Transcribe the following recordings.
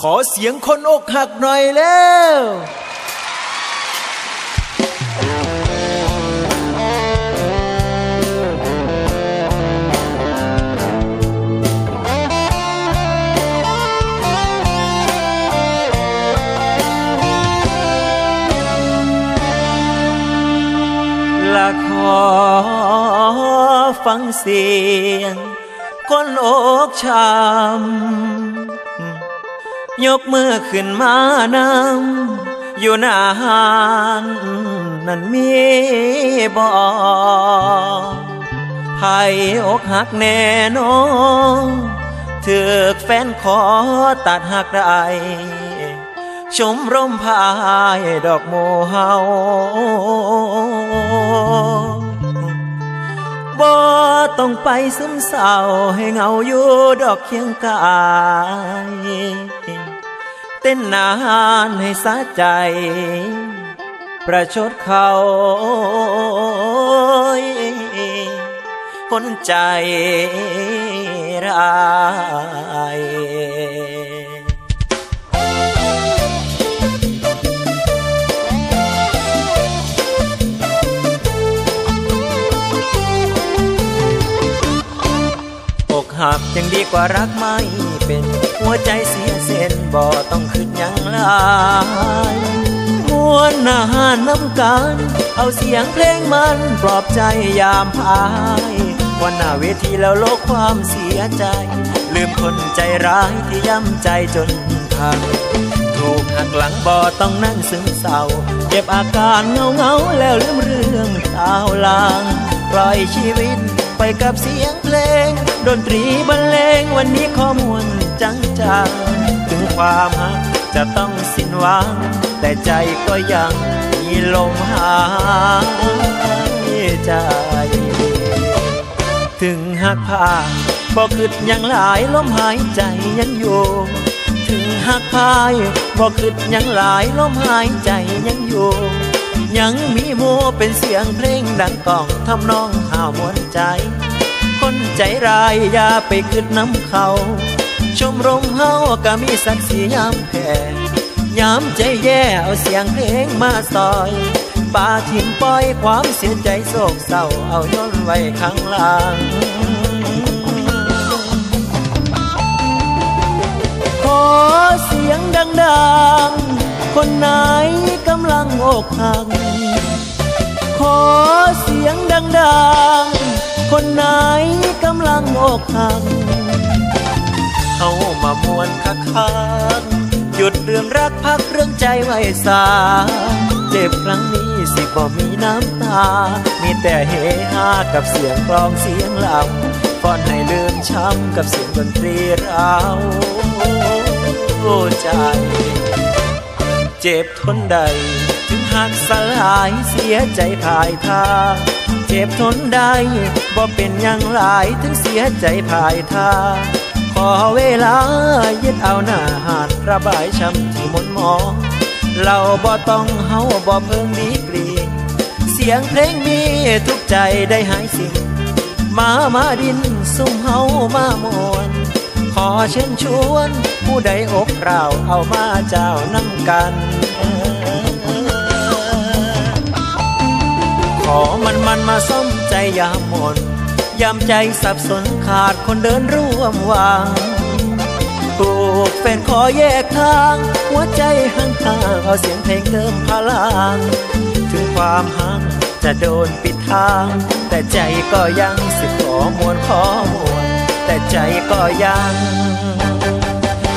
ขอเสียงคนอกหักหน่อยแล้วละขอฟังเสียง คนอกช้ำ ยกมือขึ้นมานำอยู่หน้าหานนั้นมีบ่ไผอกหักแน่นอนถือกแฟนขอตัดหักได้ชมร่มพายดอกโมเฮาบ่ต้องไปซึมเศร้าให้เหงาอยู่ดอกเคียงกาย เต้นนานให้สะใจ ประชดเขาคนใจร้ายอกหักยังดีกว่ารักไม่ เป็น หัวใจเสียเส้นบ่ต้องขึ้นยังหลายมวนอาหาน้ำกันเอาเสียงเพลงมันปลอบใจยามพายวันหน้าเวทีแล้วโลกความเสียใจ ลืมคนใจร้ายที่ย้ำใจจนพังถูกหักหลังบ่ต้องนั่งซึมเศร้าเก็บอาการเงาเงาแล้วลืมเรื่องตาวลางปล่อยชีวิตไปกับเสียงเพลง ดนตรีบรรเลงวันนี้ข้อมวลจังจางถึงความหักจะต้องสิ้นหวัง แต่ใจก็ยังมีลมหายใจ ถึงหักผ้าบอกคิดยังหลายลมหายใจยังอยู่ ถึงหักพายบอกคิดยังหลายลมหายใจยังอยู่ ยังมีโมเป็นเสียงเพลงดังก้องทำนองห่าวมวนใจ คนใจร้ายอย่าไปคิดน้ำเขา ชมรมเฮาก็มีศักดิ์ศรียามแพ้ยามใจแย่เอาเสียงเพลงมาซอยป่าทิมปล่อยความเสียใจโศกเศร้าเอาย้อนไว้ข้างหลังขอเสียงดังๆ คนไหนกำลังอกหักขอเสียงดังๆ คนไหนกำลังอกหักเข้ามามวนคักคักหยุดเรื่องรักพักเรื่องใจไว้สา เจ็บครั้งนี้สิบ่มีน้ำตา มีแต่เฮฮากับเสียงกลองเสียงลำฟ้อนให้ลืมช้ำกับเสียงดนตรีเราใจ เจ็บทนใด หักสลายเสียใจภายทางเจ็บทนใดบ่เป็นอย่างหลายถึงเสียใจภายทางขอเวลายึดเอาหน้าหาดระบายช้ำที่มนหมองเราบ่ต้องเฮาบ่เพิ่งดีกรีเสียงเพลงมีทุกใจได้หายสิ่ง มามาดินซุ่มเฮามามวนขอเชิญชวน ผู้ใดอกกล่าวเอามาเจ้าน้ำกัน มันมันมาซ่อมใจยามหมดยามใจสับสนขาดคนเดินร่วมวางถูกแฟนขอแยกทาง หัวใจห่างห่างเอาเสียงเพลงเติมพลัง ถึงความห่างจะโดนปิดทาง แต่ใจก็ยังสิขอมวลขอมวลแต่ใจก็ยัง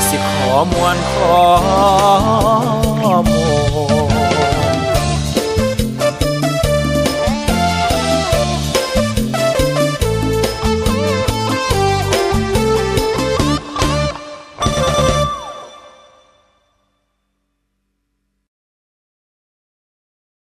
สิขอมวลขอมวล